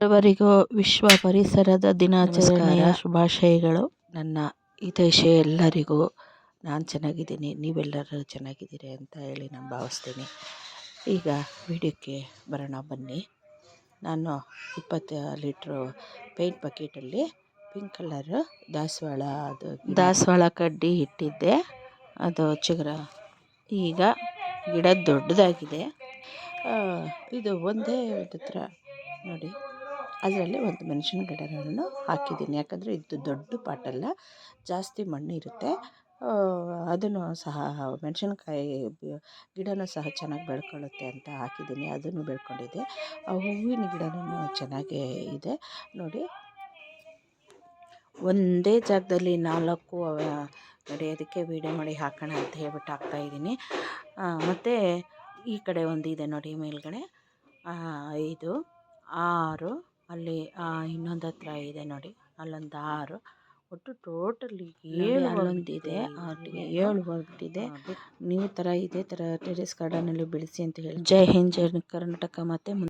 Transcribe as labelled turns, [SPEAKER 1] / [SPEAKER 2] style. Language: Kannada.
[SPEAKER 1] ಅವರಿಗೂ ವಿಶ್ವ ಪರಿಸರದ ದಿನಾಚರಣೆಯ ಶುಭಾಶಯಗಳು. ನನ್ನ ಹಿತೈಷಿ ಎಲ್ಲರಿಗೂ ನಾನು ಚೆನ್ನಾಗಿದ್ದೀನಿ ನೀವೆಲ್ಲರೂ ಚೆನ್ನಾಗಿದ್ದೀರಿ ಅಂತ ಹೇಳಿ ನಾನು ಭಾವಿಸ್ತೀನಿ. ಈಗ ವಿಡಿಯೋಕ್ಕೆ ಬರೋಣ ಬನ್ನಿ. ನಾನು ಇಪ್ಪತ್ತು ಲೀಟ್ರು ಪೇಂಟ್ ಬಕೆಟಲ್ಲಿ ಪಿಂಕ್ ಕಲರ್ ದಾಸವಾಳ ಅದು ದಾಸವಾಳ ಕಡ್ಡಿ ಇಟ್ಟಿದ್ದೆ. ಅದು ಚಿಗುರ. ಈಗ ಗಿಡ ದೊಡ್ಡದಾಗಿದೆ. ಇದು ಒಂದೇ ಹತ್ರ ನೋಡಿ. ಅದರಲ್ಲಿ ಒಂದು ಮೆಣಸಿನ ಗಿಡಗಳನ್ನು ಹಾಕಿದ್ದೀನಿ. ಯಾಕಂದರೆ ಇದು ದೊಡ್ಡ ಪಾಟಲ್ಲ, ಜಾಸ್ತಿ ಮಣ್ಣು ಇರುತ್ತೆ. ಅದನ್ನು ಸಹ ಮೆಣಸಿನ್ಕಾಯಿ ಗಿಡನೂ ಸಹ ಚೆನ್ನಾಗಿ ಬೆಳ್ಕೊಳ್ಳುತ್ತೆ ಅಂತ ಹಾಕಿದ್ದೀನಿ. ಅದನ್ನು ಬೆಳ್ಕೊಂಡಿದೆ ಆ ಹೂವಿನ ಗಿಡನೂ ಚೆನ್ನಾಗೇ ಇದೆ. ನೋಡಿ, ಒಂದೇ ಜಾಗದಲ್ಲಿ ನಾಲ್ಕು ನಡೆಯೋದಕ್ಕೆ ವೀಡಿಯೋ ಮಾಡಿ ಹಾಕೋಣ ಅಂತ ಹೇಳ್ಬಿಟ್ಟು ಹಾಕ್ತಾಯಿದ್ದೀನಿ ಮತ್ತು ಈ ಕಡೆ ಒಂದು ಇದೆ ನೋಡಿ ಮೇಲುಗಡೆ. ಐದು ಆರು. ಅಲ್ಲಿ ಇನ್ನೊಂದು ಹತ್ರ ಇದೆ ನೋಡಿ. ಅಲ್ಲೊಂದು ಆರು. ಒಟ್ಟು ಟೋಟಲಿ ಏಳು ಅಲ್ಲೊಂದಿದೆ ಇದೆ ಏಳು ಹೊರಟಿದೆ ನೀವು ಥರ ಇದೇ ಥರ ಟೆರೆಸ್ ಗಾರ್ಡನಲ್ಲಿ ಬೆಳೆಸಿ ಅಂತ ಹೇಳಿ. ಜೈ ಹಿಂದ್ ಜೈ ಕರ್ನಾಟಕ. ಮತ್ತು